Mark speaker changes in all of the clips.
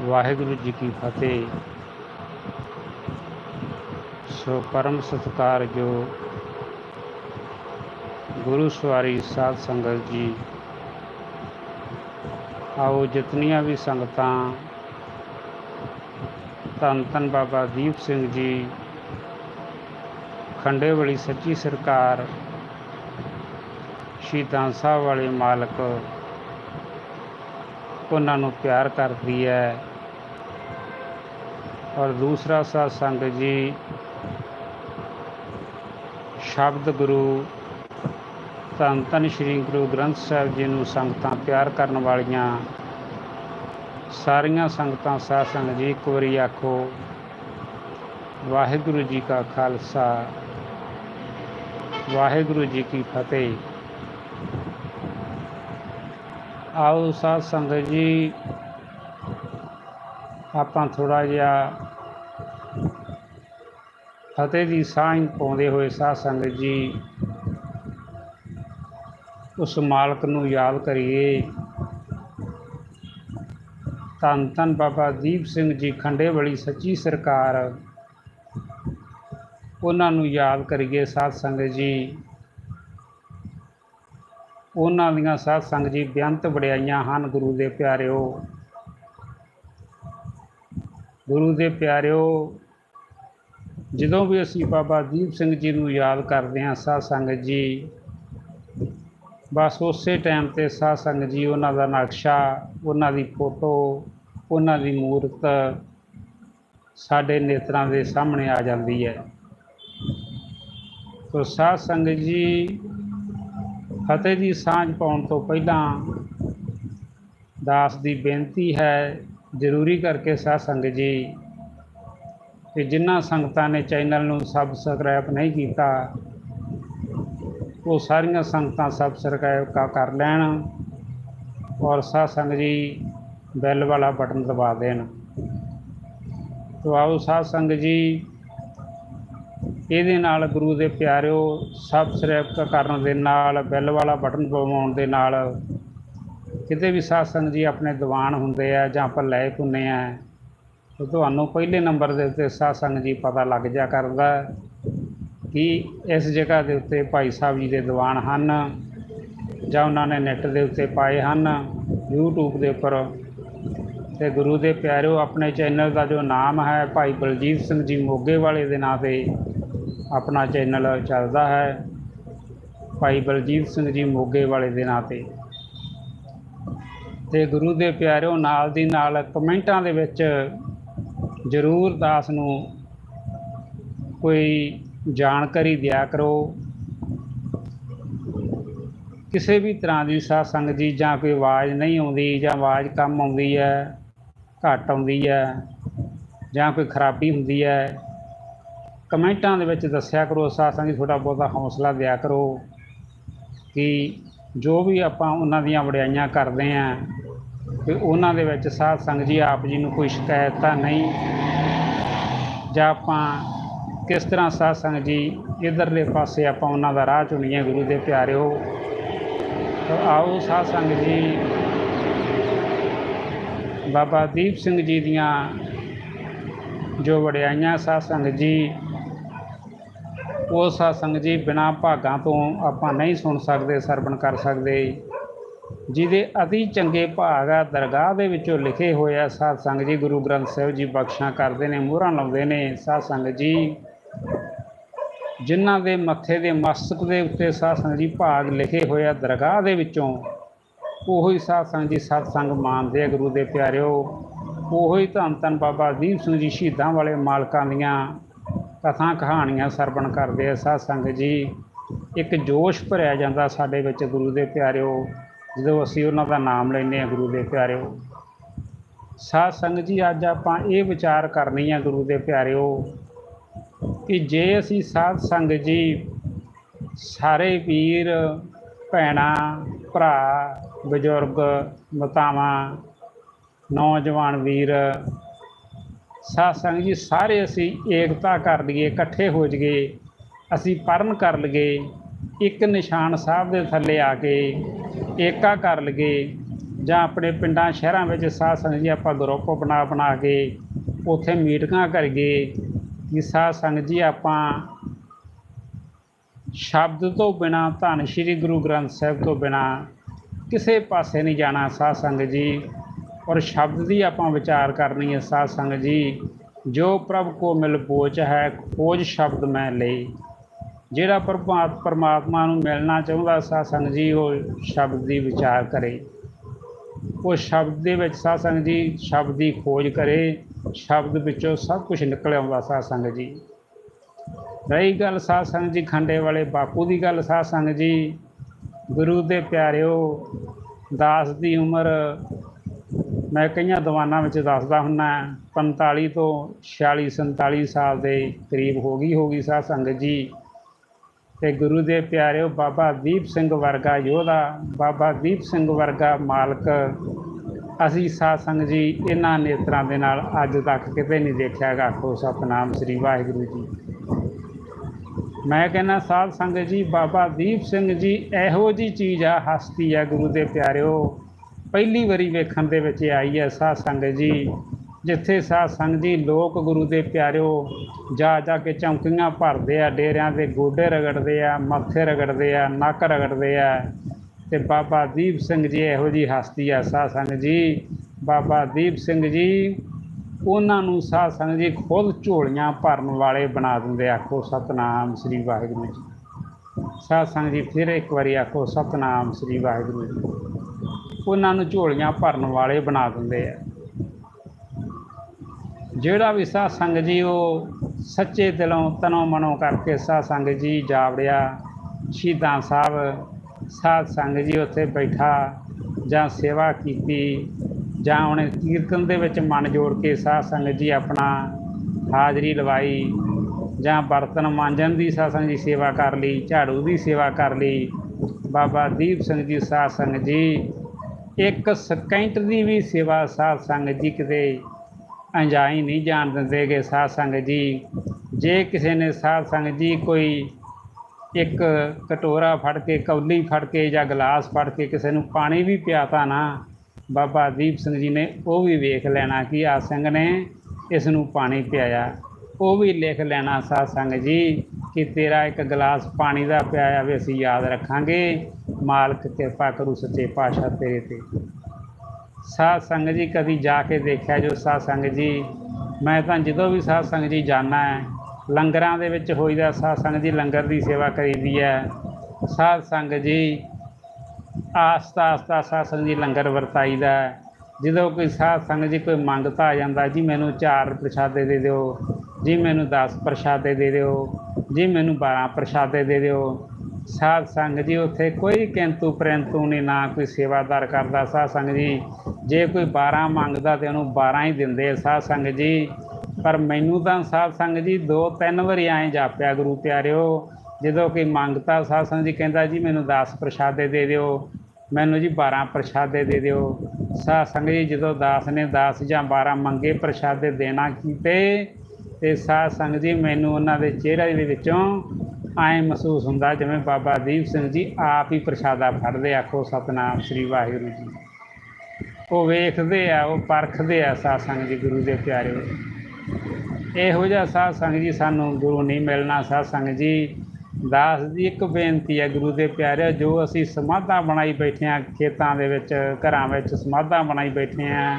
Speaker 1: ਵਾਹਿਗੁਰੂ ਜੀ ਕੀ ਫਤਿਹ। ਸੋ ਪਰਮ ਸਤਿਕਾਰਯੋਗ ਗੁਰੂ ਸਵਾਰੀ ਸਾਧ ਸੰਗਤ ਜੀ, ਆਓ ਜਿਤਨੀਆਂ ਵੀ ਸੰਗਤਾਂ, ਧੰਨ ਧੰਨ ਬਾਬਾ ਦੀਪ ਸਿੰਘ ਜੀ, ਖੰਡੇ ਵਾਲੀ ਸੱਚੀ ਸਰਕਾਰ, ਸ਼ਹੀਦਾਂ ਸਾਹਿਬ ਵਾਲੇ ਮਾਲਕ, ਉਹਨਾਂ ਨੂੰ ਪਿਆਰ ਕਰਦੀ ਹੈ। ਔਰ ਦੂਸਰਾ ਸਾਧ ਸੰਗਤ ਜੀ, ਸ਼ਬਦ ਗੁਰੂ, ਧੰਨ ਧੰਨ ਸ਼੍ਰੀ ਗੁਰੂ ਗ੍ਰੰਥ ਸਾਹਿਬ ਜੀ ਨੂੰ ਸੰਗਤਾਂ ਪਿਆਰ ਕਰਨ ਵਾਲੀਆਂ ਸਾਰੀਆਂ ਸੰਗਤਾਂ ਸਾਧ ਸੰਗਤ ਜੀ, ਇੱਕ ਵਾਰੀ ਆਖੋ, ਵਾਹਿਗੁਰੂ ਜੀ ਕਾ ਖਾਲਸਾ, ਵਾਹਿਗੁਰੂ ਜੀ ਕੀ ਫਤਿਹ। ਆਓ ਸਾਧ ਸੰਗਤ ਜੀ ਆਪਾਂ ਥੋੜਾ ਜਿਹਾ ਫਤਿਹ ਦੀ ਸਾਂਝ ਪਾਉਂਦੇ ਹੋਏ ਸਾਧ ਸੰਗਤ ਜੀ, ਉਸ ਮਾਲਕ ਨੂੰ ਯਾਦ ਕਰੀਏ। ਧੰਨ ਧੰਨ ਬਾਬਾ ਦੀਪ ਸਿੰਘ ਜੀ ਖੰਡੇ ਵਾਲੀ ਸੱਚੀ ਸਰਕਾਰ, ਉਹਨਾਂ ਨੂੰ ਯਾਦ ਕਰੀਏ ਸਾਧ ਸੰਗਤ ਜੀ। ਉਹਨਾਂ ਦੀਆਂ ਸਾਧ ਸੰਗਤ ਜੀ ਬੇਅੰਤ ਵਡਿਆਈਆਂ ਹਨ ਗੁਰੂ ਦੇ ਪਿਆਰਿਓ। ਗੁਰੂ ਦੇ ਪਿਆਰਿਓ, ਜਦੋਂ ਵੀ ਅਸੀਂ ਬਾਬਾ ਦੀਪ ਸਿੰਘ ਜੀ ਨੂੰ ਯਾਦ ਕਰਦੇ ਹਾਂ, ਸਾਧ ਸੰਗਤ ਜੀ, ਬਸ ਉਸੇ ਟਾਈਮ ਤੇ ਸਾਧ ਸੰਗਤ ਜੀ ਉਹਨਾਂ ਦਾ ਨਕਸ਼ਾ, ਉਹਨਾਂ ਦੀ ਫੋਟੋ, ਉਹਨਾਂ ਦੀ ਮੂਰਤ ਸਾਡੇ ਨੇਤਰਾਂ ਦੇ ਸਾਹਮਣੇ ਆ ਜਾਂਦੀ ਹੈ। ਸੋ ਸਾਧ ਸੰਗਤ ਜੀ, ਫਤਿਹ ਦੀ ਸਾਂਝ ਪਾਉਣ ਤੋਂ ਪਹਿਲਾਂ ਦਾਸ ਦੀ ਬੇਨਤੀ ਹੈ ਜ਼ਰੂਰੀ ਕਰਕੇ ਸਾਧ ਸੰਗਤ ਜੀ ਕਿ ਜਿਨ੍ਹਾਂ ਸੰਗਤਾਂ ਨੇ ਚੈਨਲ ਨੂੰ ਸਬਸਕ੍ਰਾਈਬ ਨਹੀਂ ਕੀਤਾ, ਉਹ ਸਾਰੀਆਂ ਸੰਗਤਾਂ ਸਬਸਕ੍ਰਾਈਬ ਕਰ ਲੈਣ ਔਰ ਸਾਧ ਸੰਗਤ ਜੀ ਬੈਲ ਵਾਲਾ ਬਟਨ ਦਬਾ ਦੇਣ। ਤੋ ਆਓ ਸਾਧ ਸੰਗਤ ਜੀ, ਇਹਦੇ ਨਾਲ ਗੁਰੂ ਦੇ ਪਿਆਰਿਓ ਸਬਸਕ੍ਰਾਈਬ ਕਰਨ ਦੇ ਨਾਲ, ਬੈਲ ਵਾਲਾ ਬਟਨ ਦਬਾਉਣ ਦੇ ਨਾਲ ਕਿਤੇ ਵੀ ਸਾਧ ਸੰਗਤ ਜੀ ਆਪਣੇ ਦੀਵਾਨ ਹੁੰਦੇ ਆ ਜਾਂ ਆਪਾਂ ਲੈ ਹੁੰਨੇ ਆ, ਤੇ ਤੁਹਾਨੂੰ ਪਹਿਲੇ ਨੰਬਰ ਦੇ ਉੱਤੇ ਸਾਧ ਸੰਗਤ ਜੀ ਪਤਾ ਲੱਗ ਜਾ ਕਰਦਾ ਕਿ ਇਸ ਜਗ੍ਹਾ ਦੇ ਉੱਤੇ ਭਾਈ ਸਾਹਿਬ ਜੀ ਦੇ ਦੀਵਾਨ ਹਨ ਜਾਂ ਉਹਨਾਂ ਨੇ ਨੈੱਟ ਦੇ ਉੱਤੇ ਪਾਏ ਹਨ, YouTube ਦੇ ਉੱਪਰ। ਤੇ ਗੁਰੂ ਦੇ ਪਿਆਰਿਓ, ਆਪਣੇ ਚੈਨਲ ਦਾ ਜੋ ਨਾਮ ਹੈ, ਭਾਈ ਬਲਜੀਤ ਸਿੰਘ ਜੀ ਮੋਗੇ ਵਾਲੇ ਦੇ ਨਾਂ ਤੇ ਆਪਣਾ ਚੈਨਲ ਚੱਲਦਾ ਹੈ, ਭਾਈ ਬਲਜੀਤ ਸਿੰਘ ਜੀ ਮੋਗੇ ਵਾਲੇ ਦੇ ਨਾਂ ਤੇ। ਤੇ ਗੁਰੂ ਦੇ ਪਿਆਰਿਓ ਨਾਲ ਦੀ ਨਾਲ ਕਮੈਂਟਾਂ ਦੇ ਵਿੱਚ ਜ਼ਰੂਰ ਦਾਸ ਨੂੰ ਕੋਈ ਜਾਣਕਾਰੀ ਦਿਆ ਕਰੋ। ਕਿਸੇ ਵੀ ਤਰ੍ਹਾਂ ਦੀ ਸਾਧ ਸੰਗਤ ਜੀ ਜਾਂ ਕੋਈ ਆਵਾਜ਼ ਨਹੀਂ ਆਉਂਦੀ ਜਾਂ ਆਵਾਜ਼ ਕੰਮ ਆਉਂਦੀ ਹੈ, ਘੱਟ ਆਉਂਦੀ ਹੈ ਜਾਂ ਕੋਈ ਖਰਾਬੀ ਹੁੰਦੀ ਹੈ, ਕਮੈਂਟਾਂ ਦੇ ਵਿੱਚ ਦੱਸਿਆ ਕਰੋ ਸਾਧ ਸੰਗਤ ਜੀ, ਥੋੜ੍ਹਾ ਬਹੁਤਾ ਹੌਸਲਾ ਦਿਆ ਕਰੋ ਕਿ ਜੋ ਵੀ ਆਪਾਂ ਉਹਨਾਂ ਦੀਆਂ ਵਡਿਆਈਆਂ ਕਰਦੇ ਹਾਂ ਕਿ ਉਹਨਾਂ ਦੇ ਵਿੱਚ ਸਾਧ ਸੰਗਤ ਜੀ, ਆਪ ਜੀ ਨੂੰ ਕੋਈ ਸ਼ਿਕਾਇਤ ਤਾਂ ਨਹੀਂ? ਜਾਂ ਆਪਾਂ ਕਿਸ ਤਰ੍ਹਾਂ ਸਾਧ ਸੰਗਤ ਜੀ, ਇਧਰਲੇ ਪਾਸੇ ਆਪਾਂ ਉਹਨਾਂ ਦਾ ਰਾਹ ਚੁਣੀਏ, ਗੁਰੂ ਦੇ ਪਿਆਰਿਓ? ਆਓ ਸਾਧ ਸੰਗਤ ਜੀ, ਬਾਬਾ ਦੀਪ ਸਿੰਘ ਜੀ ਦੀਆਂ ਜੋ ਵਡਿਆਈਆਂ ਸਾਧ ਸੰਗਤ ਜੀ ਉਹ ਸਾਧ ਜੀ ਬਿਨਾਂ ਭਾਗਾਂ ਤੋਂ ਆਪਾਂ ਨਹੀਂ ਸੁਣ ਸਕਦੇ, ਸਰਵਣ ਕਰ ਸਕਦੇ ਜਿਹਦੇ ਅਤੀ ਚੰਗੇ ਭਾਗ ਆ, ਦਰਗਾਹ ਦੇ ਵਿੱਚੋਂ ਲਿਖੇ ਹੋਏ ਆ ਸਾਧ ਜੀ, ਗੁਰੂ ਗ੍ਰੰਥ ਸਾਹਿਬ ਜੀ ਬਖਸ਼ਾਂ ਕਰਦੇ ਨੇ, ਮੋਹਰਾਂ ਲਾਉਂਦੇ ਨੇ ਸਾਧ ਜੀ। ਜਿਨ੍ਹਾਂ ਦੇ ਮੱਥੇ ਦੇ ਮਸਤਕ ਦੇ ਉੱਤੇ ਸਾਧ ਜੀ ਭਾਗ ਲਿਖੇ ਹੋਏ ਆ ਦਰਗਾਹ ਦੇ ਵਿੱਚੋਂ, ਉਹੀ ਸਾਧ ਜੀ ਸਤਸੰਗ ਮੰਨਦੇ ਆ ਗੁਰੂ ਦੇ ਪਿਆਰਿਓ। ਉਹੀ ਧੰਨ ਧੰਨ ਬਾਬਾ ਦੀਪ ਸਿੰਘ ਜੀ ਸ਼ਹੀਦਾਂ ਵਾਲੇ ਮਾਲਕਾਂ ਦੀਆਂ ਕਥਾ ਕਹਾਣੀਆਂ ਸਰਵਣ ਕਰਦੇ ਆ ਸਾਧ ਸੰਗਤ ਜੀ। ਇੱਕ ਜੋਸ਼ ਭਰਿਆ ਜਾਂਦਾ ਸਾਡੇ ਵਿੱਚ ਗੁਰੂ ਦੇ ਪਿਆਰਿਓ, ਜਦੋਂ ਅਸੀਂ ਉਹਨਾਂ ਦਾ ਨਾਮ ਲੈਂਦੇ ਆ ਗੁਰੂ ਦੇ ਪਿਆਰਿਓ। ਸਾਧ ਸੰਗਤ ਜੀ, ਅੱਜ ਆਪਾਂ ਇਹ ਵਿਚਾਰ ਕਰਨੀ ਆ ਗੁਰੂ ਦੇ ਪਿਆਰਿਓ ਕਿ ਜੇ ਅਸੀਂ ਸਾਧ ਸੰਗਤ ਜੀ, ਸਾਰੇ ਵੀਰ, ਭੈਣਾਂ, ਭਰਾ, ਬਜ਼ੁਰਗ, ਮਾਤਾਵਾਂ, ਨੌਜਵਾਨ ਵੀਰ ਸਾਧ ਸੰਗਤ ਜੀ, ਸਾਰੇ ਅਸੀਂ ਏਕਤਾ ਕਰ ਲਈਏ, ਇਕੱਠੇ ਹੋ ਜਾਈਏ, ਅਸੀਂ ਪਰਨ ਕਰ ਲਈਏ, ਇੱਕ ਨਿਸ਼ਾਨ ਸਾਹਿਬ ਦੇ ਥੱਲੇ ਆ ਕੇ ਏਕਾ ਕਰ ਲਈਏ, ਜਾਂ ਆਪਣੇ ਪਿੰਡਾਂ, ਸ਼ਹਿਰਾਂ ਵਿੱਚ ਸਾਧ ਸੰਗਤ ਜੀ ਆਪਾਂ ਗਰੁੱਪ ਬਣਾ ਬਣਾ ਕੇ ਉੱਥੇ ਮੀਟਿੰਗਾਂ ਕਰੀਏ, ਕਿ ਸਾਧ ਸੰਗਤ ਜੀ ਆਪਾਂ ਸ਼ਬਦ ਤੋਂ ਬਿਨਾ, ਧੰਨ ਸ਼੍ਰੀ ਗੁਰੂ ਗ੍ਰੰਥ ਸਾਹਿਬ ਤੋਂ ਬਿਨਾ ਕਿਸੇ ਪਾਸੇ ਨਹੀਂ ਜਾਣਾ ਸਾਧ ਸੰਗਤ ਜੀ। ਔਰ ਸ਼ਬਦ ਦੀ ਆਪਾਂ ਵਿਚਾਰ ਕਰਨੀ ਹੈ, ਸਾਧ ਸੰਗਤ ਜੀ, ਜੋ ਪ੍ਰਭ ਕੋ ਮਿਲ ਪੋਚ ਹੈ, ਖੋਜ ਸ਼ਬਦ ਮੈਂ ਲਈ। ਜਿਹੜਾ ਪਰਮਾਤ ਪਰਮਾਤਮਾ ਨੂੰ ਮਿਲਣਾ ਚਾਹੁੰਦਾ, ਸਾਧ ਸੰਗਤ ਜੀ, ਉਹ ਸ਼ਬਦ ਦੀ ਵਿਚਾਰ ਕਰੇ। ਉਹ ਸ਼ਬਦ ਦੇ ਵਿੱਚ ਸਾਧ ਸੰਗਤ ਜੀ, ਸ਼ਬਦ ਦੀ ਖੋਜ ਕਰੇ, ਸ਼ਬਦ ਵਿੱਚੋਂ ਸਭ ਕੁਝ ਨਿਕਲ ਆਉਂਦਾ, ਸਾਧ ਸੰਗਤ ਜੀ। ਰਹੀ ਗੱਲ ਸਾਧ ਸੰਗਤ ਜੀ ਖੰਡੇ ਵਾਲੇ ਬਾਪੂ ਦੀ ਗੱਲ, ਸਾਧ ਸੰਗਤ ਜੀ, ਗੁਰੂ ਦੇ ਪਿਆਰਿਓ, ਦਾਸ ਦੀ ਉਮਰ ਮੈਂ ਕਈਆਂ ਦੀਵਾਨਾਂ ਵਿੱਚ ਦੱਸਦਾ ਹੁੰਨਾ 45 ਤੋਂ 46 47 ਸਾਲ ਦੇ ਕਰੀਬ ਹੋ ਗਈ ਹੋਗੀ ਸਾਧ ਸੰਗਤ ਜੀ। ਤੇ ਗੁਰੂ ਦੇ ਪਿਆਰਿਓ ਬਾਬਾ ਦੀਪ ਸਿੰਘ ਵਰਗਾ ਯੋਧਾ, ਬਾਬਾ ਦੀਪ ਸਿੰਘ ਵਰਗਾ ਮਾਲਕ, ਅਸੀਂ ਸਾਧ ਸੰਗਤ ਜੀ ਇਹਨਾਂ ਨੇਤਰਾਂ ਦੇ ਨਾਲ ਅੱਜ ਤੱਕ ਕਿਤੇ ਨਹੀਂ ਦੇਖਿਆ ਗਾ ਆਖੋ ਸਤਨਾਮ ਸ੍ਰੀ ਵਾਹਿਗੁਰੂ ਜੀ। ਮੈਂ ਕਹਿੰਦਾ, ਸਾਧ ਸੰਗਤ ਜੀ, ਬਾਬਾ ਦੀਪ ਸਿੰਘ ਜੀ, ਇਹੋ ਜੀ ਚੀਜ਼ ਆ, ਹਸਤੀ ਆ ਗੁਰੂ ਦੇ ਪਿਆਰਿਓ। ਪਹਿਲੀ ਵਾਰੀ ਵੇਖਣ ਦੇ ਵਿੱਚ ਆਈ ਹੈ ਸਾਧ ਸੰਗਤ ਜੀ, ਜਿੱਥੇ ਸਾਧ ਸੰਗਤ ਜੀ ਲੋਕ ਗੁਰੂ ਦੇ ਪਿਆਰਿਓ ਜਾ ਜਾ ਕੇ ਚੌਂਕੀਆਂ ਭਰਦੇ ਆ, ਡੇਰਿਆਂ ਦੇ ਗੋਡੇ ਰਗੜਦੇ ਆ, ਮੱਥੇ ਰਗੜਦੇ ਆ, ਨੱਕ ਰਗੜਦੇ ਆ ਤੇ ਬਾਬਾ ਦੀਪ ਸਿੰਘ ਜੀ ਇਹੋ ਜੀ ਹਸਤੀ ਆ ਸਾਧ ਸੰਗਤ ਜੀ। ਬਾਬਾ ਦੀਪ ਸਿੰਘ ਜੀ, ਉਹਨਾਂ ਨੂੰ ਸਾਧ ਸੰਗਤ ਜੀ ਖੁਦ ਝੋਲੀਆਂ ਭਰਨ ਵਾਲੇ ਬਣਾ ਦਿੰਦੇ ਆਖੋ ਸਤਨਾਮ ਸ੍ਰੀ ਵਾਹਿਗੁਰੂ ਜੀ। ਸਾਧ ਸੰਗਤ ਜੀ ਫਿਰ ਇੱਕ ਵਾਰੀ ਆਖੋ ਸਤਨਾਮ ਸ੍ਰੀ ਵਾਹਿਗੁਰੂ ਜੀ। ਉਹਨਾਂ ਨੂੰ ਝੋਲੀਆਂ ਭਰਨ ਵਾਲੇ ਬਣਾ ਦਿੰਦੇ ਆ। ਜਿਹੜਾ ਵੀ ਸਾਧ ਸੰਗਤ ਜੀ, ਉਹ ਸੱਚੇ ਦਿਲੋਂ ਤਨੋਂ ਮਨੋਂ ਕਰਕੇ ਸਾਧ ਸੰਗਤ ਜੀ ਜਾਵੜਿਆ, ਸ਼ਹੀਦਾਂ ਸਾਹਿਬ ਸਾਧ ਸੰਗਤ ਜੀ ਉੱਥੇ ਬੈਠਾ ਜਾਂ ਸੇਵਾ ਕੀਤੀ ਜਾਂ ਉਹਨੇ ਕੀਰਤਨ ਦੇ ਵਿੱਚ ਮਨ ਜੋੜ ਕੇ ਸਾਧ ਸੰਗਤ ਜੀ ਆਪਣਾ ਹਾਜ਼ਰੀ ਲਵਾਈ ਜਾਂ ਬਰਤਨ ਮਾਂਜਣ ਦੀ ਸਾਧ ਸੰਗਤ ਜੀ ਸੇਵਾ ਕਰ ਲਈ, ਝਾੜੂ ਦੀ ਸੇਵਾ ਕਰ ਲਈ, ਬਾਬਾ ਦੀਪ ਸਿੰਘ ਜੀ ਸਾਧ ਸੰਗਤ ਜੀ ਇੱਕ ਸਕਿੰਟ ਦੀ ਵੀ ਸੇਵਾ ਸਾਧ ਸੰਗਤ ਜੀ ਕਿਤੇ ਅੰਜਾਈ ਨਹੀਂ ਜਾਣ ਦਿੰਦੇ ਗੇ ਸਾਧ ਸੰਗਤ ਜੀ। ਜੇ ਕਿਸੇ ਨੇ ਸਾਧ ਸੰਗਤ ਜੀ ਕੋਈ ਇੱਕ ਕਟੋਰਾ ਫੜ ਕੇ, ਕੌਲੀ ਫੜ ਕੇ ਜਾਂ ਗਲਾਸ ਫੜ ਕੇ ਕਿਸੇ ਨੂੰ ਪਾਣੀ ਵੀ ਪਿਆਤਾ ਨਾ, ਬਾਬਾ ਦੀਪ ਸਿੰਘ ਜੀ ਨੇ ਉਹ ਵੀ ਵੇਖ ਲੈਣਾ ਕਿ ਆ ਸਿੰਘ ਨੇ ਇਸ ਨੂੰ ਪਾਣੀ ਪਿਆਇਆ। ਉਹ ਵੀ ਲਿਖ ਲੈਣਾ ਸਾਧ ਸੰਗਤ ਜੀ, ਕਿ ਤੇਰਾ ਇੱਕ ਗਲਾਸ ਪਾਣੀ ਦਾ ਪਿਆਇਆ ਵੀ ਅਸੀਂ ਯਾਦ ਰੱਖਾਂਗੇ। ਮਾਲਕ ਕਿਰਪਾ ਕਰੂ ਸੱਚੇ ਪਾਤਸ਼ਾਹ ਤੇਰੇ ਤੇ। ਸਾਧ ਸੰਗਤ ਜੀ, ਕਦੀ ਜਾ ਕੇ ਦੇਖਿਆ ਜੋ ਸਾਧ ਸੰਗਤ ਜੀ, ਮੈਂ ਤਾਂ ਜਦੋਂ ਵੀ ਸਾਧ ਸੰਗਤ ਜੀ ਜਾਣਾ ਹੈ ਲੰਗਰਾਂ ਦੇ ਵਿੱਚ ਹੋਈਦਾ, ਸਾਧ ਸੰਗਤ ਜੀ ਲੰਗਰ ਦੀ ਸੇਵਾ ਕਰੀਦੀ ਹੈ ਸਾਧ ਸੰਗਤ ਜੀ, ਆਸਤਾ ਆਸਤਾ ਸਾਧ ਸੰਗਤ ਜੀ ਲੰਗਰ ਵਰਤਾਈਦਾ ਜਦੋਂ ਕੋਈ ਸਾਧ ਸੰਗਤ ਜੀ ਕੋਈ ਮੰਗਤਾ ਆ ਜਾਂਦਾ, ਜੀ ਮੈਨੂੰ ਚਾਰ ਪ੍ਰਸ਼ਾਦੇ ਦੇ ਦਿਓ। ਜੀ ਮੈਨੂੰ 10 ਪ੍ਰਸ਼ਾਦੇ ਦੇ ਦਿਓ, ਜੀ ਮੈਨੂੰ 12 ਪ੍ਰਸ਼ਾਦੇ ਦੇ ਦਿਓ। ਸਾਧ ਸੰਗਤ ਜੀ, ਉੱਥੇ ਕੋਈ ਕਿੰਤੂ ਪ੍ਰੰਤੂ ਨਹੀਂ ਨਾ ਕੋਈ ਸੇਵਾਦਾਰ ਕਰਦਾ। ਸਾਧ ਸੰਗਤ ਜੀ, ਜੇ ਕੋਈ 12 ਮੰਗਦਾ ਤੇ ਉਹਨੂੰ 12 ਹੀ ਦਿੰਦੇ ਆ ਸਾਧ ਸੰਗਤ ਜੀ। ਪਰ ਮੈਨੂੰ ਤਾਂ ਸਾਧ ਸੰਗਤ ਜੀ, ਦੋ ਤਿੰਨ ਵਾਰੀ ਐਂ ਜਾਪਿਆ, ਗੁਰੂ ਪਿਆਰਿਓ। ਜਦੋਂ ਕੋਈ ਮੰਗਤਾ ਸਾਧ ਸੰਗਤ ਜੀ ਕਹਿੰਦਾ, ਜੀ ਮੈਨੂੰ 10 ਪ੍ਰਸ਼ਾਦੇ ਦੇ ਦਿਓ। ਮੈਨੂੰ ਜੀ 12 ਪ੍ਰਸ਼ਾਦੇ ਦੇ ਦਿਓ। ਸਾਧ ਸੰਗਤ ਜੀ, ਜਦੋਂ ਦਾਸ ਨੇ 10 ਜਾਂ 12 ਮੰਗੇ, ਪ੍ਰਸ਼ਾਦੇ ਦੇਣਾ ਕੀਤੇ ਤੇ ਸਾਧ ਸੰਗਤ ਜੀ, ਮੈਨੂੰ ਉਹਨਾਂ ਦੇ ਚਿਹਰੇ ਦੇ ਵਿੱਚੋਂ ਐਂ ਮਹਿਸੂਸ ਹੁੰਦਾ ਜਿਵੇਂ ਬਾਬਾ ਦੀਪ ਸਿੰਘ ਜੀ ਆਪ ਹੀ ਪ੍ਰਸ਼ਾਦਾ ਫੜਦੇ ਆਖੋ ਸਤਨਾਮ ਸ੍ਰੀ ਵਾਹਿਗੁਰੂ ਜੀ। ਉਹ ਵੇਖਦੇ ਆ, ਉਹ ਪਰਖਦੇ ਆ ਸਾਧ ਸੰਗਤ ਜੀ, ਗੁਰੂ ਦੇ ਪਿਆਰਿਓ ਇਹੋ ਜਿਹਾ ਸਾਧ ਸੰਗਤ ਜੀ ਸਾਨੂੰ ਗੁਰੂ ਨਹੀਂ ਮਿਲਣਾ। ਸਾਧ ਸੰਗਤ ਜੀ, ਦਾਸ ਦੀ ਇੱਕ ਬੇਨਤੀ ਹੈ ਗੁਰੂ ਦੇ ਪਿਆਰਿਓ ਜੋ ਅਸੀਂ ਸਮਾਧਾਂ ਬਣਾਈ ਬੈਠੇ ਹਾਂ ਖੇਤਾਂ ਦੇ ਵਿੱਚ, ਘਰਾਂ ਵਿੱਚ ਸਮਾਧਾਂ ਬਣਾਈ ਬੈਠੇ ਹਾਂ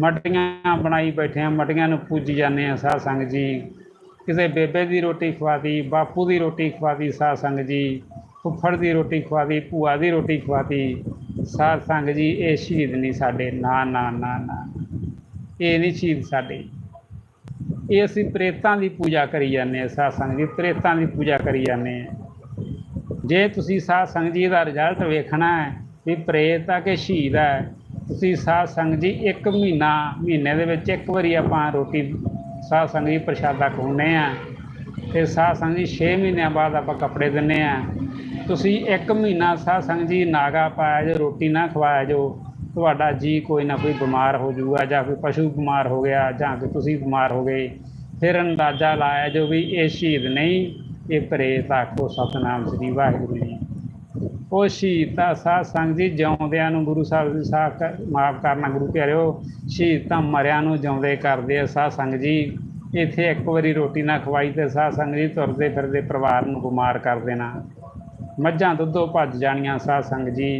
Speaker 1: ਮਟੀਆਂ ਬਣਾਈ ਬੈਠੇ ਆ ਮਟੀਆਂ ਨੂੰ ਪੂਜੀ ਜਾਂਦੇ ਹਾਂ, ਸਾਧ ਸੰਗਤ ਜੀ। ਕਿਸੇ ਬੇਬੇ ਦੀ ਰੋਟੀ ਖਵਾਤੀ ਬਾਪੂ ਦੀ ਰੋਟੀ ਖਵਾਤੀ ਸਾਧ ਸੰਗਤ ਜੀ। ਫੁੱਫੜ ਦੀ ਰੋਟੀ ਖਵਾਤੀ ਭੂਆ ਦੀ ਰੋਟੀ ਖਵਾਤੀ ਸਾਧ ਸੰਗਤ ਜੀ, ਇਹ ਸ਼ਹੀਦ ਨਹੀਂ ਸਾਡੇ। ਨਾ ਨਾ ਨਾ ਨਾ। ਇਹ ਨਹੀਂ ਸ਼ਹੀਦ ਸਾਡੇ। ਇਹ ਅਸੀਂ ਪ੍ਰੇਤਾਂ ਦੀ ਪੂਜਾ ਕਰੀ ਜਾਂਦੇ ਹਾਂ, ਸਾਧ ਸੰਗਤ ਜੀ, ਪ੍ਰੇਤਾਂ ਦੀ ਪੂਜਾ ਕਰੀ ਜਾਂਦੇ ਹਾਂ। ਜੇ ਤੁਸੀਂ ਸਾਧ ਸੰਗਤ ਜੀ ਦਾ ਰਿਜ਼ਲਟ ਵੇਖਣਾ ਹੈ ਵੀ ਪ੍ਰੇਤ ਆ ਕਿ ਸ਼ਹੀਦ ਹੈ ਤੁਸੀਂ ਸਾਧ ਸੰਗਤ ਜੀ, ਇੱਕ ਮਹੀਨਾ, ਮਹੀਨੇ ਦੇ ਵਿੱਚ ਇੱਕ ਵਾਰੀ ਆਪਾਂ ਰੋਟੀ ਸਾਧ ਸੰਗਤ ਜੀ ਪ੍ਰਸ਼ਾਦਾ ਖਵਾਉਂਦੇ ਆ ਤੇ ਸਾਧ ਸੰਗਤ ਜੀ 6 ਮਹੀਨਿਆਂ ਬਾਅਦ ਆਪਾਂ ਕੱਪੜੇ ਦਿੰਨੇ ਆ ਤੁਸੀਂ ਇੱਕ ਮਹੀਨਾ ਸਾਧ ਸੰਗਤ ਜੀ ਨਾਗਾ ਪਾਇਆ ਜੋ, ਰੋਟੀ ਨਾ ਖਵਾਇਆ ਜੋ, ਤੁਹਾਡਾ ਜੀ ਕੋਈ ਨਾ ਕੋਈ ਬਿਮਾਰ ਹੋ ਜਾਊਗਾ ਜਾਂ ਕੋਈ ਪਸ਼ੂ ਬਿਮਾਰ ਹੋ ਗਿਆ ਜਾਂ ਕਿ ਤੁਸੀਂ ਬਿਮਾਰ ਹੋ ਗਏ, ਫਿਰ ਅੰਦਾਜ਼ਾ ਲਾਇਆ ਜੋ ਵੀ ਇਹ ਸ਼ਹੀਦ ਨਹੀਂ, ਇਹ ਪ੍ਰੇਤ ਆਖੋ ਸਤਨਾਮ ਸ੍ਰੀ ਵਾਹਿਗੁਰੂ ਜੀ। ਉਹ ਸ਼ਹੀਦਾਂ ਸਾਧ ਸੰਗਤ ਜੀ ਜਿਉਂਦਿਆਂ ਨੂੰ ਗੁਰੂ ਸਾਹਿਬ ਦੀ ਸਾਖ ਮਾਫ ਕਰਨਾ, ਗੁਰੂ ਪਿਆਰਿਓ, ਸ਼ਹੀਦ ਤਾਂ ਮਰਿਆਂ ਨੂੰ ਜਿਉਂਦੇ ਕਰਦੇ ਆ ਸਾਧ ਸੰਗਤ ਜੀ। ਇੱਥੇ ਇੱਕ ਵਾਰੀ ਰੋਟੀ ਨਾ ਖਵਾਈ ਤੇ ਸਾਧ ਸੰਗਤ ਜੀ ਤੁਰਦੇ ਫਿਰਦੇ ਪਰਿਵਾਰ ਨੂੰ ਬਿਮਾਰ ਕਰ ਦੇਣਾ। ਮੱਝਾਂ ਦੁੱਧੋਂ ਭੱਜ ਜਾਣੀਆਂ ਸਾਧ ਸੰਗ ਜੀ।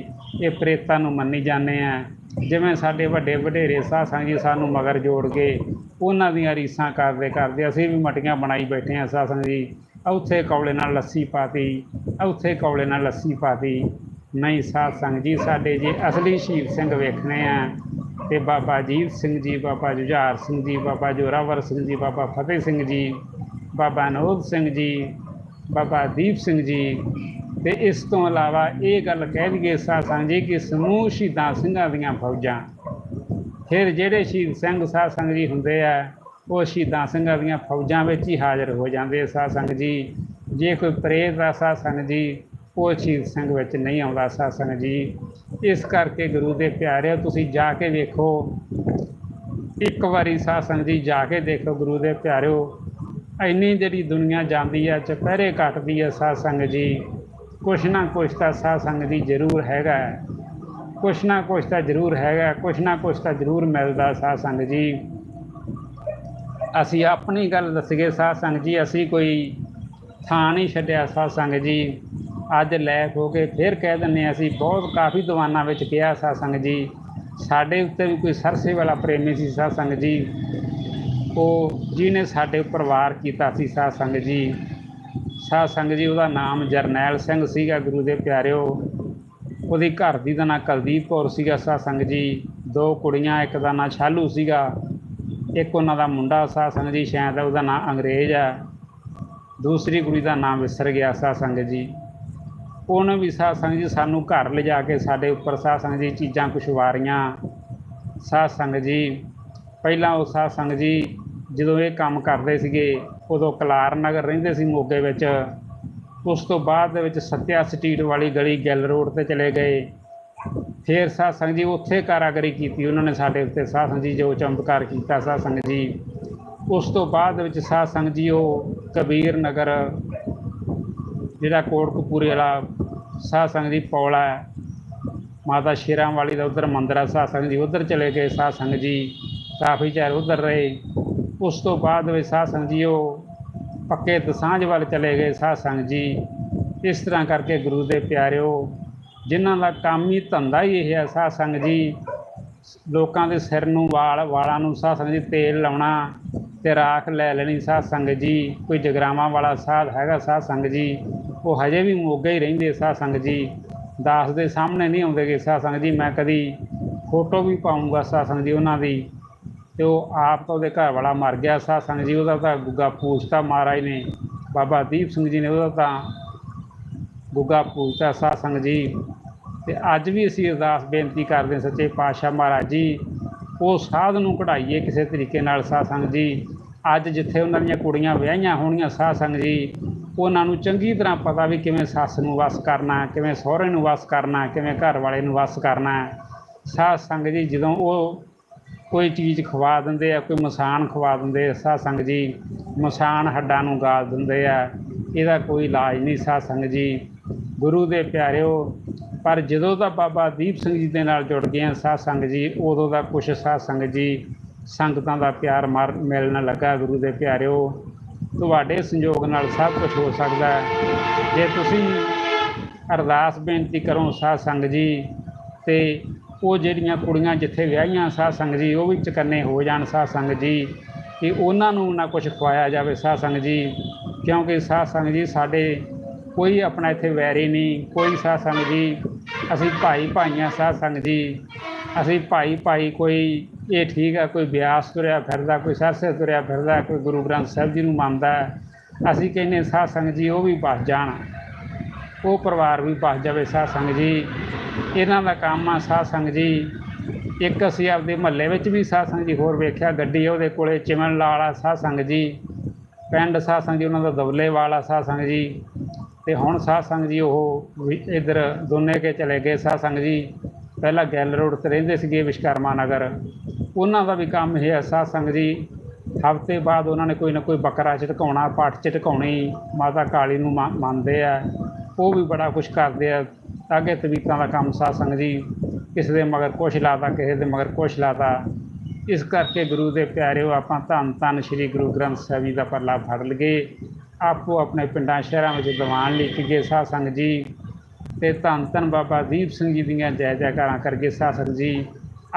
Speaker 1: ਇਹ ਪ੍ਰੇਤਾਂ ਨੂੰ ਮੰਨੀ ਜਾਂਦੇ ਆ। ਜਿਵੇਂ ਸਾਡੇ ਵੱਡੇ ਵਡੇਰੇ ਸਾਧ ਸੰਗਤ ਜੀ ਸਾਨੂੰ ਮਗਰ ਜੋੜ ਕੇ ਉਹਨਾਂ ਦੀਆਂ ਰੀਸਾਂ ਕਰਦੇ ਕਰਦੇ ਅਸੀਂ ਵੀ ਮਟੀਆਂ ਬਣਾਈ ਬੈਠੇ ਆ ਸਾਧ ਸੰਗਤ ਜੀ। ਉੱਥੇ ਕੌਲੇ ਨਾਲ ਲੱਸੀ ਪਾਤੀ ਉੱਥੇ ਕੌਲੇ ਨਾਲ ਲੱਸੀ ਪਾਤੀ। ਨਹੀਂ ਸਾਧ ਸੰਗਤ ਜੀ, ਸਾਡੇ ਜੇ ਅਸਲੀ ਸ਼ਹੀਦ ਸਿੰਘ ਵੇਖਣੇ ਆ, ਤੇ ਬਾਬਾ ਅਜੀਤ ਸਿੰਘ ਜੀ, ਬਾਬਾ ਜੁਝਾਰ ਸਿੰਘ ਜੀ, ਬਾਬਾ ਜੋਰਾਵਰ ਸਿੰਘ ਜੀ, ਬਾਬਾ ਫਤਿਹ ਸਿੰਘ ਜੀ, ਬਾਬਾ ਅਨੋਦ ਸਿੰਘ ਜੀ, ਬਾਬਾ ਦੀਪ ਸਿੰਘ ਜੀ। ਤੇ ਇਸ ਤੋਂ ਇਲਾਵਾ ਇਹ ਗੱਲ ਕਹਿ ਲਈਏ ਸਾਧ ਸੰਗਤ ਜੀ ਕਿ ਸਮੂਹ ਸ਼ਹੀਦਾਂ ਸਿੰਘਾਂ ਦੀਆਂ ਫੌਜਾਂ। ਫਿਰ ਜਿਹੜੇ ਸ਼ਹੀਦ ਸਿੰਘ ਸਾਧ ਸੰਗਤ ਜੀ ਹੁੰਦੇ ਆ ਉਹ ਸ਼ਹੀਦਾਂ ਸਿੰਘਾਂ ਦੀਆਂ ਫੌਜਾਂ ਵਿੱਚ ਹੀ ਹਾਜ਼ਰ ਹੋ ਜਾਂਦੇ ਆ ਸਾਧ ਸੰਗਤ ਜੀ। ਜੇ ਕੋਈ ਪ੍ਰੇਤ ਆ ਸਾਧ ਸੰਗਤ ਜੀ, ਉਹ ਸ਼ਹੀਦ ਸਿੰਘ ਵਿੱਚ ਨਹੀਂ ਆਉਂਦਾ ਸਾਧ ਸੰਗਤ ਜੀ। ਇਸ ਕਰਕੇ ਗੁਰੂ ਦੇ ਪਿਆਰਿਓ, ਤੁਸੀਂ ਜਾ ਕੇ ਵੇਖੋ। ਇੱਕ ਵਾਰੀ ਸਾਧ ਸੰਗਤ ਜੀ ਜਾ ਕੇ ਦੇਖੋ ਗੁਰੂ ਦੇ ਪਿਆਰਿਓ। ਇੰਨੀ ਜਿਹੜੀ ਦੁਨੀਆ ਜਾਂਦੀ ਆ, ਚੁਪਹਿਰੇ ਕੱਟਦੀ ਆ ਸਾਧ ਸੰਗਤ ਜੀ। ਕੁਛ ਨਾ ਕੁਛ ਤਾਂ ਸਾਧ ਸੰਗਤ ਜੀ ਜ਼ਰੂਰ ਹੈਗਾ। ਕੁਛ ਨਾ ਕੁਛ ਤਾਂ ਜ਼ਰੂਰ ਹੈਗਾ, ਕੁਛ ਨਾ ਕੁਛ ਤਾਂ ਜ਼ਰੂਰ ਮਿਲਦਾ ਸਾਧ ਸੰਗਤ ਜੀ। ਅਸੀਂ ਆਪਣੀ ਗੱਲ ਦੱਸੀਏ, ਸਾਧ ਸੰਗਤ ਜੀ, ਅਸੀਂ ਕੋਈ ਥਾਂ ਨਹੀਂ ਛੱਡਿਆ ਸਾਧ ਸੰਗਤ ਜੀ। ਅੱਜ ਲੈਕ ਹੋ ਕੇ ਫਿਰ ਕਹਿ ਦਿੰਦੇ ਹਾਂ, ਅਸੀਂ ਬਹੁਤ ਕਾਫੀ ਦੀਵਾਨਾਂ ਵਿੱਚ ਕਿਹਾ ਸਾਧ ਸੰਗਤ ਜੀ। ਸਾਡੇ ਉੱਤੇ ਵੀ ਕੋਈ ਸਰਸੇ ਵਾਲਾ ਪ੍ਰੇਮੀ ਸੀ ਸਾਧ ਸੰਗਤ ਜੀ। ਉਹ ਜਿਹਨੇ ਸਾਡੇ ਉੱਪਰ ਵਾਰ ਕੀਤਾ ਸੀ ਸਾਧ ਸੰਗਤ ਜੀ। ਸਾਧ ਸੰਗਤ ਜੀ, ਉਹਦਾ ਨਾਮ ਜਰਨੈਲ ਸਿੰਘ ਸੀਗਾ ਗੁਰੂ ਦੇ ਪਿਆਰਿਓ। ਉਹਦੀ ਘਰ ਦੀ ਦਾ ਨਾਂ ਕੁਲਦੀਪ ਕੌਰ ਸੀਗਾ ਸਾਧ ਸੰਗਤ ਜੀ। ਦੋ ਕੁੜੀਆਂ, ਇੱਕ ਦਾ ਨਾਂ ਛਾਲੂ ਸੀਗਾ। ਇੱਕ ਉਹਨਾਂ ਦਾ ਮੁੰਡਾ ਸਾਧ ਸੰਗਤ ਜੀ, ਸ਼ਾਇਦ ਉਹਦਾ ਨਾਂ ਅੰਗਰੇਜ਼ ਆ। ਦੂਸਰੀ ਕੁੜੀ ਦਾ ਨਾਮ ਵਿਸਰ ਗਿਆ ਸਾਧ ਸੰਗਤ ਜੀ। ਉਹਨੇ ਵੀ ਸਾਧ ਸੰਗਤ ਜੀ ਸਾਨੂੰ ਘਰ ਲਿਜਾ ਕੇ ਸਾਡੇ ਉੱਪਰ ਸਾਧ ਸੰਗਤ ਜੀ ਚੀਜ਼ਾਂ ਕੁਛ ਵਾਰੀਆਂ ਸਾਧ ਸੰਗਤ ਜੀ, ਪਹਿਲਾਂ ਉਹ ਸਾਧ ਸੰਗਤ ਜੀ ਜਦੋਂ ਇਹ ਕੰਮ ਕਰਦੇ ਸੀਗੇ, ਉਦੋਂ ਕਲਾਰ ਨਗਰ ਰਹਿੰਦੇ ਸੀ ਮੋਗੇ ਵਿੱਚ। ਉਸ ਤੋਂ ਬਾਅਦ ਦੇ ਵਿੱਚ ਸੱਤਿਆ ਸਟਰੀਟ ਵਾਲੀ ਗਲੀ ਗਿੱਲ ਰੋਡ ਤੇ ਚਲੇ ਗਏ। ਫਿਰ ਸਾਧ ਸੰਗਤ ਜੀ ਉੱਥੇ ਕਾਰਾਗਰੀ ਕੀਤੀ, ਉਹਨਾਂ ਨੇ ਸਾਡੇ ਉੱਤੇ ਸਾਧ ਸੰਗਤ ਜੀ ਜੋ ਚਮਤਕਾਰ ਕੀਤਾ, ਸਾਧ ਸੰਗਤ ਜੀ। ਉਸ ਤੋਂ ਬਾਅਦ ਵਿੱਚ ਸਾਧ ਸੰਗਤ ਜੀ ਉਹ ਕਬੀਰ ਨਗਰ, ਜਿਹੜਾ ਕੋਟਕਪੂਰੇ ਵਾਲਾ ਸਾਧ ਸੰਗਤ ਜੀ ਪੌਲਾ ਹੈ, ਮਾਤਾ ਸ਼ੇਰਾਂ ਵਾਲੀ ਦਾ ਉਧਰ ਮੰਦਿਰ ਆ, ਸਾਧ ਸੰਗਤ ਜੀ ਉਧਰ ਚਲੇ ਗਏ, ਸਾਧ ਸੰਗਤ ਜੀ ਕਾਫੀ ਚਿਰ ਉਧਰ ਰਹੇ। ਉਸ ਤੋਂ ਬਾਅਦ ਵਿੱਚ ਸਾਧ ਸੰਗਤ ਜੀ ਉਹ ਪੱਕੇ ਦਸਾਂਝ ਵੱਲ ਚਲੇ ਗਏ, ਸਾਧ ਸੰਗਤ ਜੀ। ਇਸ ਤਰ੍ਹਾਂ ਕਰਕੇ ਗੁਰੂ ਦੇ ਪਿਆਰਿਓ ਜਿਨ੍ਹਾਂ ਦਾ ਕੰਮ ਹੀ ਧੰਦਾ ਹੀ ਇਹ ਹੈ, ਸਾਧ ਸੰਗਤ ਜੀ। ਲੋਕਾਂ ਦੇ ਸਿਰ ਨੂੰ ਵਾਲ, ਵਾਲਾਂ ਨੂੰ ਸਾਧ ਸੰਗ ਜੀ ਤੇਲ ਲਾਉਣਾ ਤੇ ਰਾਖ ਲੈ ਲੈਣੀ ਸਾਧ ਸੰਗਤ ਜੀ। ਕੋਈ ਜਗਰਾਵਾਂ ਵਾਲਾ ਸਾਧ ਹੈਗਾ ਸਾਧ ਸੰਗਤ ਜੀ, ਉਹ ਹਜੇ ਵੀ ਮੋਗਾ ਹੀ ਰਹਿੰਦੇ ਸਾਧ ਸੰਗਤ ਜੀ। ਦਾਸ ਦੇ ਸਾਹਮਣੇ ਨਹੀਂ ਆਉਂਦੇਗੇ ਸਾਧ ਸੰਗਤ ਜੀ, ਮੈਂ ਕਦੀ ਫੋਟੋ ਵੀ ਪਾਉਂਗਾ ਸਾਧ ਸੰਗਤ ਜੀ ਉਹਨਾਂ ਦੀ। ਤੇ ਉਹ ਆਪ ਤਾਂ ਉਹਦੇ ਘਰ ਵਾਲਾ ਮਰ ਗਿਆ ਸਾਧ ਸੰਗਤ ਜੀ, ਉਹਦਾ ਤਾਂ ਗੁੱਗਾ ਪੂਛਤਾ ਮਹਾਰਾਜ ਨੇ। ਬਾਬਾ ਦੀਪ ਸਿੰਘ ਜੀ ਨੇ ਉਹਦਾ ਤਾਂ ਗੁੱਗਾ ਪੂਜਤਾ ਸਾਧ ਸੰਗਤ ਜੀ। ਤੇ ਅੱਜ ਵੀ ਅਸੀਂ ਅਰਦਾਸ ਬੇਨਤੀ ਕਰਦੇ ਸੱਚੇ ਪਾਤਸ਼ਾਹ ਮਹਾਰਾਜ ਜੀ, ਉਹ ਸਾਧ ਨੂੰ ਕਢਾਈਏ ਕਿਸੇ ਤਰੀਕੇ ਨਾਲ ਸਾਧ ਸੰਗਤ ਜੀ। ਅੱਜ ਜਿੱਥੇ ਉਹਨਾਂ ਦੀਆਂ ਕੁੜੀਆਂ ਵਿਆਹੀਆਂ ਹੋਣੀਆਂ ਸਾਧ ਸੰਗਤ ਜੀ, ਉਹਨਾਂ ਨੂੰ ਚੰਗੀ ਤਰ੍ਹਾਂ ਪਤਾ ਵੀ ਕਿਵੇਂ ਸੱਸ ਨੂੰ ਵਸ ਕਰਨਾ, ਕਿਵੇਂ ਸਹੁਰੇ ਨੂੰ ਵਸ ਕਰਨਾ, ਕਿਵੇਂ ਘਰ ਵਾਲੇ ਨੂੰ ਵਸ ਕਰਨਾ। ਸਾਧ ਸੰਗਤ ਜੀ, ਜਦੋਂ ਉਹ ਕੋਈ ਚੀਜ਼ ਖਵਾ ਦਿੰਦੇ ਆ, ਕੋਈ ਮਸਾਨ ਖਵਾ ਦਿੰਦੇ ਆ ਸਾਧ ਸੰਗਤ ਜੀ, ਮਸਾਨ ਹੱਡਾਂ ਨੂੰ ਗਾਲ ਦਿੰਦੇ ਆ, ਇਹਦਾ ਕੋਈ ਇਲਾਜ ਨਹੀਂ ਸਾਧ ਸੰਗਤ ਜੀ। ਗੁਰੂ ਦੇ ਪਿਆਰਿਓ, ਪਰ ਜਦੋਂ ਦਾ ਬਾਬਾ ਦੀਪ ਸਿੰਘ ਜੀ ਦੇ ਨਾਲ ਜੁੜ ਗਏ ਹਾਂ, ਸਾਧ ਸੰਗਤ ਜੀ, ਉਦੋਂ ਦਾ ਕੁਛ ਸਾਧ ਸੰਗਤ ਜੀ ਸੰਗਤਾਂ ਦਾ ਪਿਆਰ ਮਰ ਮਿਲਣ ਲੱਗਾ ਗੁਰੂ ਦੇ ਪਿਆਰਿਓ। ਤੁਹਾਡੇ ਸੰਯੋਗ ਨਾਲ ਸਭ ਕੁਝ ਹੋ ਸਕਦਾ ਹੈ। ਜੇ ਤੁਸੀਂ ਅਰਦਾਸ ਬੇਨਤੀ ਕਰੋ ਸਾਧ ਸੰਗਤ ਜੀ, ਤੇ ਉਹ ਜਿਹੜੀਆਂ ਕੁੜੀਆਂ ਜਿੱਥੇ ਵਿਆਹੀਆਂ ਸਾਧ ਸੰਗਤ ਜੀ, ਉਹ ਵੀ ਚਕੰਨੇ ਹੋ ਜਾਣ ਸਾਧ ਸੰਗਤ ਜੀ, ਕਿ ਉਹਨਾਂ ਨੂੰ ਨਾ ਕੁਝ ਖਵਾਇਆ ਜਾਵੇ ਸਾਧ ਸੰਗਤ ਜੀ, ਕਿਉਂਕਿ ਸਾਧ ਸੰਗਤ ਜੀ ਸਾਡੇ ਕੋਈ ਆਪਣਾ ਇੱਥੇ ਵੈਰੀ ਨਹੀਂ, ਕੋਈ ਸਾਧ ਸੰਗਤ ਜੀ, ਅਸੀਂ ਭਾਈ ਭਾਈਆਂ ਸਾਧ ਸੰਗਤ ਜੀ, ਅਸੀਂ ਭਾਈ ਭਾਈ ਕੋਈ, ਇਹ ਠੀਕ ਆ, ਕੋਈ ਬਿਆਸ ਤੁਰਿਆ ਫਿਰਦਾ, ਕੋਈ ਸਰਸੇ ਤੁਰਿਆ ਫਿਰਦਾ, ਕੋਈ ਗੁਰੂ ਗ੍ਰੰਥ ਸਾਹਿਬ ਜੀ ਨੂੰ ਮੰਨਦਾ, ਅਸੀਂ ਕਹਿੰਦੇ ਸਾਧ ਸੰਗਤ ਜੀ, ਉਹ ਵੀ ਬਸ ਜਾਣ। ਉਹ ਪਰਿਵਾਰ ਵੀ ਬਸ ਜਾਵੇ ਸਾਧ ਸੰਗਤ ਜੀ। ਇਹਨਾਂ ਦਾ ਕੰਮ ਆ ਸਾਧ ਸੰਗਤ ਜੀ। ਇੱਕ ਅਸੀਂ ਆਪਦੇ ਮਹੱਲੇ ਵਿੱਚ ਵੀ ਸਾਧ ਸੰਗਤ ਜੀ ਹੋਰ ਵੇਖਿਆ, ਗੱਡੀ ਉਹਦੇ ਕੋਲੇ ਚਿਮਨ ਵਾਲਾ ਸਾਧ ਸੰਗਤ ਜੀ। ਪਿੰਡ ਸਾਧ ਸੰਗਤ ਜੀ, ਉਹਨਾਂ ਦਾ ਦੌਲੇ ਵਾਲਾ ਸਾਧ ਸੰਗਤ ਜੀ। ਤੇ ਹੁਣ ਸਾਧ ਸੰਗਤ ਜੀ ਉਹ ਵੀ ਇੱਧਰ ਦੋਨੇ ਕੇ ਚਲੇ ਗਏ। ਸਾਧ ਸੰਗਤ ਜੀ ਪਹਿਲਾਂ ਗੈਲ ਰੋਡ ਤੇ ਰਹਿੰਦੇ ਸੀਗੇ ਵਿਸ਼ਕਰਮਾ ਨਗਰ ਉਹਨਾਂ ਦਾ ਵੀ ਕੰਮ ਇਹ ਹੈ, ਸਾਧ ਸੰਗਤ ਜੀ ਹਫ਼ਤੇ ਬਾਅਦ ਉਹਨਾਂ ਨੇ ਕੋਈ ਨਾ ਕੋਈ ਬੱਕਰਾ ਝਟਕਾਉਣਾ, ਪੱਠ ਝਟਕਾਉਣੀ, ਮਾਤਾ ਕਾਲੀ ਨੂੰ ਮਾ- ਮੰਨਦੇ ਆ। ਉਹ ਵੀ ਬੜਾ ਕੁਝ ਕਰਦੇ ਆ। ਤਾਗੇ ਤਵੀਤਾਂ ਦਾ ਕੰਮ ਸਾਧ ਸੰਗਤ ਜੀ ਕਿਸੇ ਦੇ ਮਗਰ ਕੁਛ ਲਾਤਾ, ਕਿਸੇ ਦੇ ਮਗਰ ਕੁਛ ਲਾਤਾ। ਇਸ ਕਰਕੇ ਗੁਰੂ ਦੇ ਪਿਆਰਿਓ ਆਪਾਂ ਧੰਨ ਧੰਨ ਸ੍ਰੀ ਗੁਰੂ ਗ੍ਰੰਥ ਸਾਹਿਬ ਜੀ ਦਾ ਪਰਲਾ ਫੜ ਲਈਏ। ਆਪੋ ਆਪਣੇ ਪਿੰਡਾਂ ਸ਼ਹਿਰਾਂ ਵਿੱਚ ਦੀਵਾਨ ਲਿਖ ਕੇ ਸਾਧ ਸੰਗਤ ਜੀ ਤੇ ਧੰਨ ਧੰਨ ਬਾਬਾ ਦੀਪ ਸਿੰਘ ਜੀ ਦੀਆਂ ਜੈ ਜੈਕਾਰਾਂ ਕਰਕੇ ਸਾਧ ਸੰਗਤ ਜੀ।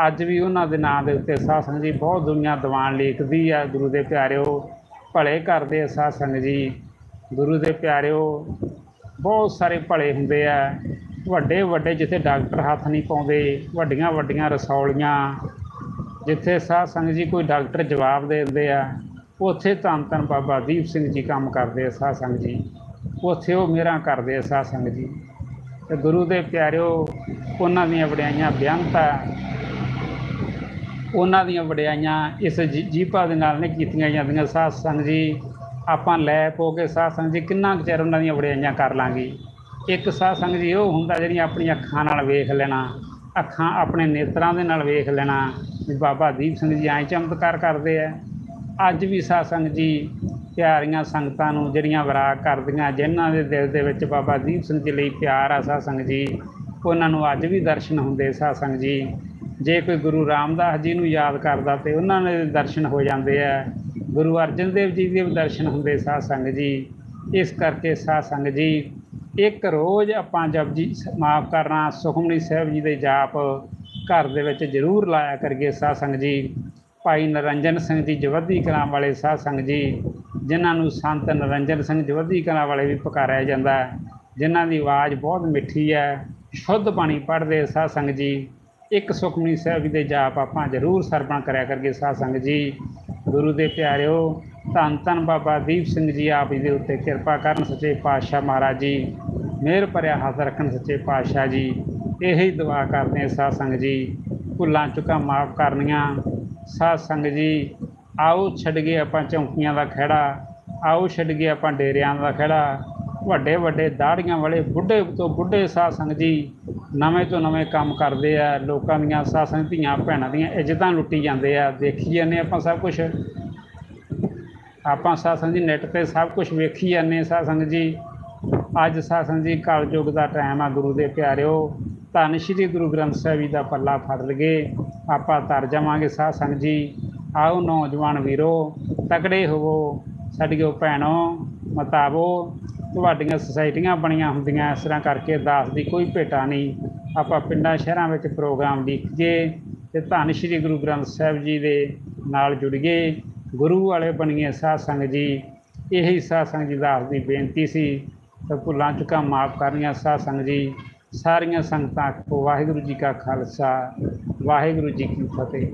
Speaker 1: ਅੱਜ ਵੀ ਉਹਨਾਂ ਦੇ ਨਾਂ ਦੇ ਉੱਤੇ ਸਾਧ ਸੰਗਤ ਜੀ ਬਹੁਤ ਦੁਨੀਆ ਦੀਵਾਨ ਲਿਖਦੀ ਆ। ਗੁਰੂ ਦੇ ਪਿਆਰਿਓ, ਭਲੇ ਕਰਦੇ ਆ ਸਾਧ ਸੰਗਤ ਜੀ। ਗੁਰੂ ਦੇ ਪਿਆਰਿਓ, ਬਹੁਤ ਸਾਰੇ ਭਲੇ ਹੁੰਦੇ ਆ। ਵੱਡੇ ਵੱਡੇ ਜਿੱਥੇ ਡਾਕਟਰ ਹੱਥ ਨਹੀਂ ਪਾਉਂਦੇ, ਵੱਡੀਆਂ ਵੱਡੀਆਂ ਰਸੌਲੀਆਂ, ਜਿੱਥੇ ਸਾਧ ਸੰਗਤ ਜੀ ਕੋਈ ਡਾਕਟਰ ਜਵਾਬ ਦੇ ਦਿੰਦੇ ਆ। ਉੱਥੇ ਧੰਨ ਧੰਨ ਬਾਬਾ ਦੀਪ ਸਿੰਘ ਜੀ ਕੰਮ ਕਰਦੇ ਆ ਸਾਧ ਸੰਗਤ ਜੀ। ਉੱਥੇ ਉਹ ਮੇਰਾ ਕਰਦੇ ਆ ਸਾਧ ਸੰਗਤ ਜੀ। ਤੇ ਗੁਰੂ ਦੇ ਪਿਆਰਿਓ, ਉਹਨਾਂ ਦੀਆਂ ਵਡਿਆਈਆਂ ਬੇਅੰਤ ਉਹਨਾਂ ਦੀਆਂ ਵਡਿਆਈਆਂ ਇਸ ਜੀ- ਜੀਭਾ ਦੇ ਨਾਲ ਨਹੀਂ ਕੀਤੀਆਂ ਜਾਂਦੀਆਂ। ਸਾਧ ਸੰਗਤ ਜੀ, ਆਪਾਂ ਲੈ ਪੋ ਕੇ ਸਾਧ ਸੰਗਤ ਜੀ ਕਿੰਨਾ ਕੁ ਚਿਰ ਉਹਨਾਂ ਦੀਆਂ ਵਡਿਆਈਆਂ ਕਰ ਲਾਂਗੇ। ਇੱਕ ਸਾਧ ਸੰਗਤ ਜੀ ਉਹ ਹੁੰਦਾ ਜਿਹੜੀਆਂ ਆਪਣੀਆਂ ਅੱਖਾਂ ਨਾਲ ਵੇਖ ਲੈਣਾ, ਅੱਖਾਂ ਆਪਣੇ ਨੇਤਰਾਂ ਦੇ ਨਾਲ ਵੇਖ ਲੈਣਾ। ਵੀ ਬਾਬਾ ਦੀਪ ਸਿੰਘ ਜੀ ਐਂ ਚਮਤਕਾਰ ਕਰਦੇ ਆ। ਅੱਜ ਵੀ ਸਾਧ ਸੰਗਤ ਜੀ ਪਿਆਰੀਆਂ ਸੰਗਤਾਂ ਨੂੰ ਜਿਹੜੀਆਂ ਵਿਰਾਗ ਕਰਦੀਆਂ, ਜਿਨ੍ਹਾਂ ਦੇ ਦਿਲ ਦੇ ਵਿੱਚ ਬਾਬਾ ਦੀਪ ਸਿੰਘ ਜੀ ਲਈ ਪਿਆਰ ਆ ਸਾਧ ਸੰਗਤ ਜੀ, ਉਹਨਾਂ ਨੂੰ ਅੱਜ ਵੀ ਦਰਸ਼ਨ ਹੁੰਦੇ ਸਾਧ ਸੰਗਤ ਜੀ। ਜੇ ਕੋਈ ਗੁਰੂ ਰਾਮਦਾਸ ਜੀ ਨੂੰ ਯਾਦ ਕਰਦਾ ਤੇ ਉਹਨਾਂ ਦੇ ਦਰਸ਼ਨ ਹੋ ਜਾਂਦੇ ਆ। ਗੁਰੂ ਅਰਜਨ ਦੇਵ ਜੀ ਦੇ ਵੀ ਦਰਸ਼ਨ ਹੁੰਦੇ ਸਾਧ ਸੰਗਤ ਜੀ। ਇਸ ਕਰਕੇ ਸਾਧ ਸੰਗਤ ਜੀ, ਇੱਕ ਰੋਜ਼ ਆਪਾਂ ਜਪਜੀ ਮਾਫ ਕਰਨਾ, ਸੁਖਮਨੀ ਸਾਹਿਬ ਜੀ ਦੇ ਜਾਪ ਘਰ ਦੇ ਵਿੱਚ ਜ਼ਰੂਰ ਲਾਇਆ ਕਰੀਏ ਸਾਧ ਸੰਗਤ ਜੀ। ਭਾਈ ਨਰਿੰਜਨ ਸਿੰਘ ਜੀ ਜਵੱਦੀ ਕਲਾਂ ਵਾਲੇ ਸਾਧ ਸੰਗਤ ਜੀ ਜਿਨ੍ਹਾਂ ਨੂੰ ਸੰਤ ਨਰਿੰਜਨ ਸਿੰਘ ਜਵੱਦੀ ਕਲਾਂ ਵਾਲੇ ਵੀ ਪੁਕਾਰਿਆ ਜਾਂਦਾ ਹੈ, ਜਿਨ੍ਹਾਂ ਦੀ ਆਵਾਜ਼ ਬਹੁਤ ਮਿੱਠੀ ਹੈ ਸ਼ੁੱਧ ਬਾਣੀ ਪੜ੍ਹਦੇ ਸਾਧ ਸੰਗਤ ਜੀ ਇੱਕ ਸੁਖਮਨੀ ਸਾਹਿਬ ਜੀ ਦੇ ਜਾਪ ਆਪਾਂ ਜ਼ਰੂਰ ਸਰਵਣ ਕਰਿਆ ਕਰਕੇ ਸਾਧ ਸੰਗਤ ਜੀ। ਗੁਰੂ ਦੇ ਪਿਆਰਿਓ ਧੰਨ ਧੰਨ ਬਾਬਾ ਦੀਪ ਸਿੰਘ ਜੀ ਆਪ ਜੀ ਦੇ ਉੱਤੇ ਕਿਰਪਾ ਕਰਨ ਸੱਚੇ ਪਾਤਸ਼ਾਹ ਮਹਾਰਾਜ ਜੀ ਮਿਹਰ ਭਰਿਆ ਹੱਥ ਰੱਖਣ ਸੱਚੇ ਪਾਤਸ਼ਾਹ ਜੀ। ਇਹੀ ਦੁਆ ਕਰਦੇ ਹਾਂ ਸਾਧ ਸੰਗਤ ਜੀ ਭੁੱਲਾਂ ਚੁੱਕਾਂ ਮਾਫ ਕਰਨੀਆਂ। ਸਾਧ ਸੰਗਤ ਜੀ, ਆਓ ਛੱਡ ਗਏ ਆਪਾਂ ਚੌਂਕੀਆਂ ਦਾ ਖਹਿੜਾ, ਆਓ ਛੱਡ ਗਏ ਆਪਾਂ ਡੇਰਿਆਂ ਦਾ ਖਹਿੜਾ। ਵੱਡੇ ਵੱਡੇ ਦਾੜੀਆਂ ਵਾਲੇ ਬੁੱਢੇ ਤੋਂ ਬੁੱਢੇ ਸਾਧ ਸੰਗਤ ਜੀ, ਨਵੇਂ ਤੋਂ ਨਵੇਂ ਕੰਮ ਕਰਦੇ ਆ, ਲੋਕਾਂ ਦੀਆਂ ਸਾਧ ਸੰਗਤ ਧੀਆਂ ਭੈਣਾਂ ਦੀਆਂ ਇੱਜ਼ਤਾਂ ਲੁੱਟੀ ਜਾਂਦੇ ਆ, ਦੇਖੀ ਜਾਂਦੇ ਆਪਾਂ ਸਭ ਕੁਝ ਆਪਾਂ ਸਾਧ ਸੰਗਤ ਜੀ ਨੈੱਟ ਤੇ ਸਭ ਕੁਝ ਵੇਖੀ ਜਾਂਦੇ ਸਾਧ ਸੰਗਤ ਜੀ। ਅੱਜ ਸਾਧ ਸੰਗਤ ਜੀ ਕਲਯੁੱਗ ਦਾ ਟਾਈਮ ਆ ਗੁਰੂ ਦੇ ਪਿਆਰਿਓ, ਧੰਨ ਸ਼੍ਰੀ ਗੁਰੂ ਗ੍ਰੰਥ ਸਾਹਿਬ ਜੀ ਦਾ ਪੱਲਾ ਫੜ ਲਗੇ। ਆਪਾਂ ਤਰ ਜਾਵਾਂਗੇ ਸਾਧ ਸੰਗਤ ਜੀ। ਆਓ ਨੌਜਵਾਨ ਵੀਰੋ, ਤਕੜੇ ਹੋਵੋ, ਸਾਡੀਓ ਭੈਣੋ ਮਤਾਬੋ ਤੁਹਾਡੀਆਂ ਸੁਸਾਇਟੀਆਂ ਬਣੀਆਂ ਹੁੰਦੀਆਂ, ਇਸ ਤਰ੍ਹਾਂ ਕਰਕੇ ਦਾਸ ਦੀ ਕੋਈ ਭੇਟਾ ਨਹੀਂ। ਆਪਾਂ ਪਿੰਡਾਂ ਸ਼ਹਿਰਾਂ ਵਿੱਚ ਪ੍ਰੋਗਰਾਮ ਦੇਖੀਏ ਤੇ ਧੰਨ ਸ਼੍ਰੀ ਗੁਰੂ ਗ੍ਰੰਥ ਸਾਹਿਬ ਜੀ ਦੇ ਨਾਲ ਜੁੜੀਏ। ਗੁਰੂ ਵਾਲੇ ਬਣੀਏ ਸਾਧ ਸੰਗਤ ਜੀ। ਇਹੀ ਸਾਧ ਸੰਗਤ ਜੀ ਦਾਸ ਦੀ ਬੇਨਤੀ ਸੀ। ਤਾਂ ਭੁੱਲਾਂ ਚੁੱਕਾਂ ਮਾਫ ਕਰਨੀਆਂ ਸਾਧ ਸੰਗ ਜੀ। ਸਾਰੀਆਂ ਸੰਗਤਾਂ ਕੋ ਵਾਹਿਗੁਰੂ ਜੀ ਕਾ ਖਾਲਸਾ। ਵਾਹਿਗੁਰੂ ਜੀ ਕੀ ਫਤਿਹ।